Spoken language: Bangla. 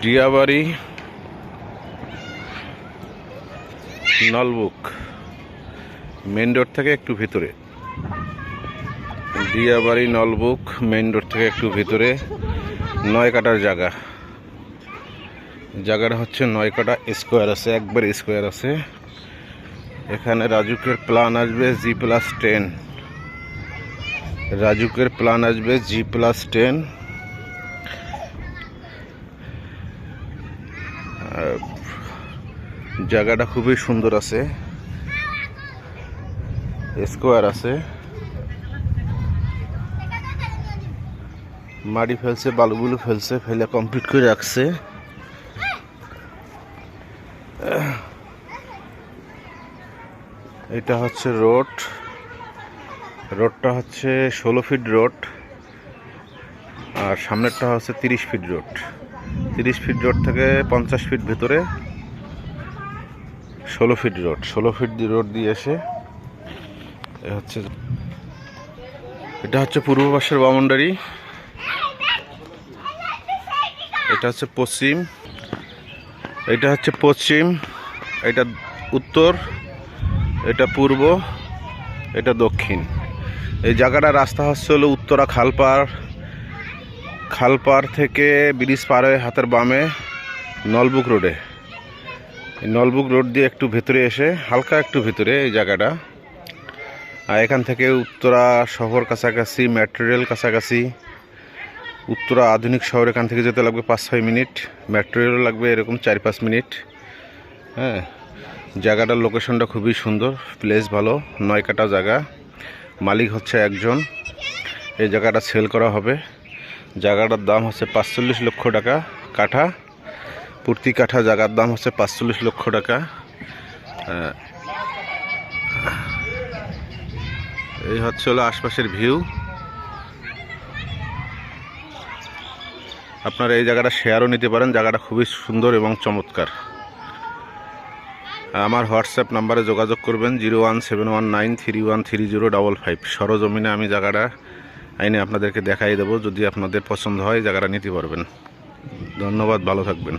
টিয়াবাড়ি নলবুক মেন রোড থেকে একটু ভিতরে দিয়াবাড়ি নলবুক মেন রোড থেকে একটু ভিতরে নয় কাটার জায়গা জায়গাটা হচ্ছে নয় কাটা স্কোয়ার আছে, একবার স্কোয়ার আছে। এখানে রাজুকের প্ল্যান আসবে জি প্লাস টেন রাজুকের প্ল্যান আসবে জি প্লাস টেন জায়গাটা খুবই সুন্দর আছে। স্কোয়ার আছে। মাটি ফেলছে, বালুগুলো ফেলছে, ফেলে কমপ্লিট করে রাখছে। এটা হচ্ছে রোড রোডটা হচ্ছে ষোলো ফিট রোড, আর সামনেরটা হচ্ছে তিরিশ ফিট রোড। তিরিশ ফিট রোড থেকে পঞ্চাশ ফিট ভেতরে ষোলো ফিট রোড। ষোলো ফিট রোড দিয়ে এসে হচ্ছে, এটা হচ্ছে পূর্ব পাশের বাউন্ডারি এটা হচ্ছে পশ্চিম। এটা হচ্ছে পশ্চিম, এটা উত্তর, এটা পূর্ব, এটা দক্ষিণ। এই জায়গাটা রাস্তা হচ্ছে হলো উত্তরা খালপাড়। খালপাড় থেকে ব্রিজ পার হয়ে হাতের বামে নলবুক রোডে। নলবুক রোড দিয়ে একটু ভেতরে এসে, হালকা একটু ভেতরে এই জায়গাটা। আর এখান থেকে উত্তরা শহর কাছাকাছি মেট্রো রেল কাছাকাছি, উত্তরা আধুনিক শহর এখান থেকে যেতে লাগবে পাঁচ ছয় মিনিট। মেট্রো রেলও লাগবে এরকম চার পাঁচ মিনিট। হ্যাঁ জায়গাটার লোকেশনটা খুবই সুন্দর প্লেস ভালো, নয় কাটা জায়গা। মালিক হচ্ছে একজন। এই জায়গাটা সেল করা হবে। জায়গাটার দাম হচ্ছে পাঁচচল্লিশ লক্ষ টাকা কাঠা। প্রতি কাঠা জায়গার দাম হচ্ছে পাঁচচল্লিশ লক্ষ টাকা। এই হচ্ছে হলো আশপাশের ভিউ। আপনারা এই জায়গাটা শেয়ারও নিতে পারেন। জায়গাটা খুবই সুন্দর এবং চমৎকার। আমার হোয়াটসঅ্যাপ নাম্বারে যোগাযোগ করবেন zero one seven one nine three one three zero double five. সরজমিনে আমি জায়গাটা আইনে আপনাদেরকে দেখাই দেবো, যদি আপনাদের পছন্দ হয়, জায়গাটা নিতে পারবেন। ধন্যবাদ, ভালো থাকবেন।